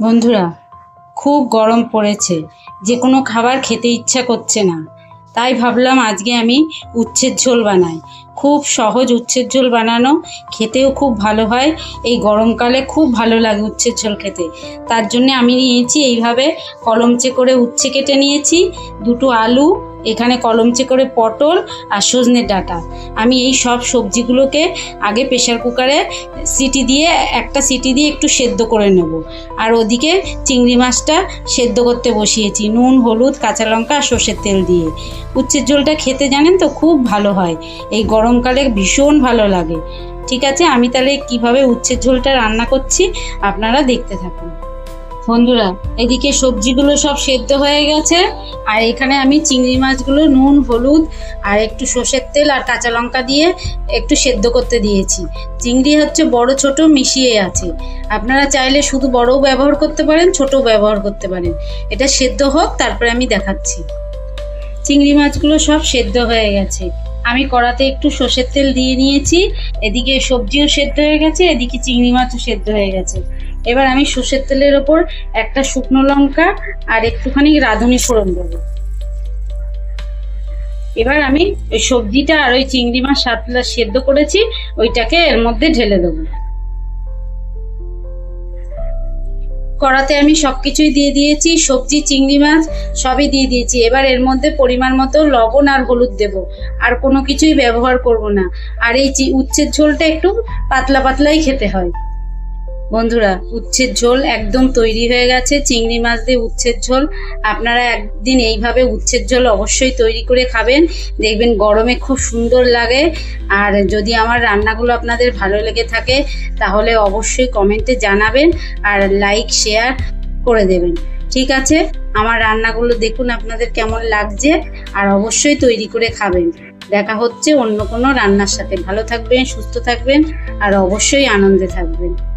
বন্ধুরা, খুব গরম পড়েছে। যে কোনো খাবার খেতে ইচ্ছা করছে না। তাই ভাবলাম আজকে আমি উচ্ছের ঝোল বানাই। খুব সহজ উচ্ছের ঝোল বানানো। খেতেও খুব ভালো হয়। এই গরমকালে খুব ভালো লাগে উচ্ছের ঝোল খেতে। তার জন্য আমি নিয়েছি এইভাবে কলমচে করে উচ্ছে কেটে নিয়েছি। দুটো আলু এখানে কলমচে করে পটল আর সজনে ডাঁটা। আমি এই সব সবজিগুলোকে আগে প্রেশার কুকারে সিটি দিয়ে, একটা সিটি দিয়ে একটু সেদ্ধ করে নেব। আর ওদিকে চিংড়ি মাছটা সেদ্ধ করতে বসিয়েছি, নুন, হলুদ, কাঁচা লঙ্কা আর সর্ষের তেল দিয়ে। উচ্ছের ঝোলটা খেতে জানেন তো খুব ভালো হয়, এই গরমকালে ভীষণ ভালো লাগে। ঠিক আছে, আমি তাহলে কীভাবে উচ্ছের ঝোলটা রান্না করছি আপনারা দেখতে থাকুন। বন্ধুরা, এদিকে সবজিগুলো সব সেদ্ধ হয়ে গেছে, আর এখানে আমি চিংড়ি মাছগুলো নুন, হলুদ, আর একটু সর্ষের তেল আর কাঁচা লঙ্কা দিয়ে একটু সেদ্ধ করতে দিয়েছি। চিংড়ি হচ্ছে বড় ছোট, মিশিয়ে আছে। আপনারা চাইলে শুধু বড়ও ব্যবহার করতে পারেন, ছোটও ব্যবহার করতে পারেন। এটা সেদ্ধ হোক, তারপরে আমি দেখাচ্ছি। চিংড়ি মাছগুলো সব সেদ্ধ হয়ে গেছে। আমি কড়াতে একটু সর্ষের তেল দিয়ে নিয়েছি। এদিকে সবজিও সেদ্ধ হয়ে গেছে, এদিকে চিংড়ি মাছও সেদ্ধ হয়ে গেছে। এবার আমি সর্ষের তেলের ওপর একটা শুকনো লঙ্কা আর একটুখানি রাঁধুনি ফোড়ন দেবো। এবার আমি ওই সবজিটা আর ওই চিংড়ি মাছ সাতলা সেদ্ধ করেছি, ওইটাকে এর মধ্যে ঢেলে দেবো। কড়াতে আমি সব কিছুই দিয়ে দিয়েছি, সবজি, চিংড়ি মাছ সবই দিয়ে দিয়েছি। এবার এর মধ্যে পরিমাণ মতো লবণ আর হলুদ দেব। আর কোনো কিছুই ব্যবহার করব না। আর এই উচ্ছের ঝোলটা একটু পাতলা পাতলাই খেতে হয়। বন্ধুরা, উচ্ছের ঝোল একদম তৈরি হয়ে গেছে, চিংড়ি মাছ দিয়ে উচ্ছের ঝোল। আপনারা একদিন এইভাবে উচ্ছের ঝোল অবশ্যই তৈরি করে খাবেন। দেখবেন গরমে খুব সুন্দর লাগে। আর যদি আমার রান্নাগুলো আপনাদের ভালো লেগে থাকে, তাহলে অবশ্যই কমেন্টে জানাবেন আর লাইক, শেয়ার করে দেবেন। ঠিক আছে? আমার রান্নাগুলো দেখুন আপনাদের কেমন লাগছে আর অবশ্যই তৈরি করে খাবেন। দেখা হচ্ছে অন্য কোনো রান্নার সাথে। ভালো থাকবেন, সুস্থ থাকবেন আর অবশ্যই আনন্দে থাকবেন।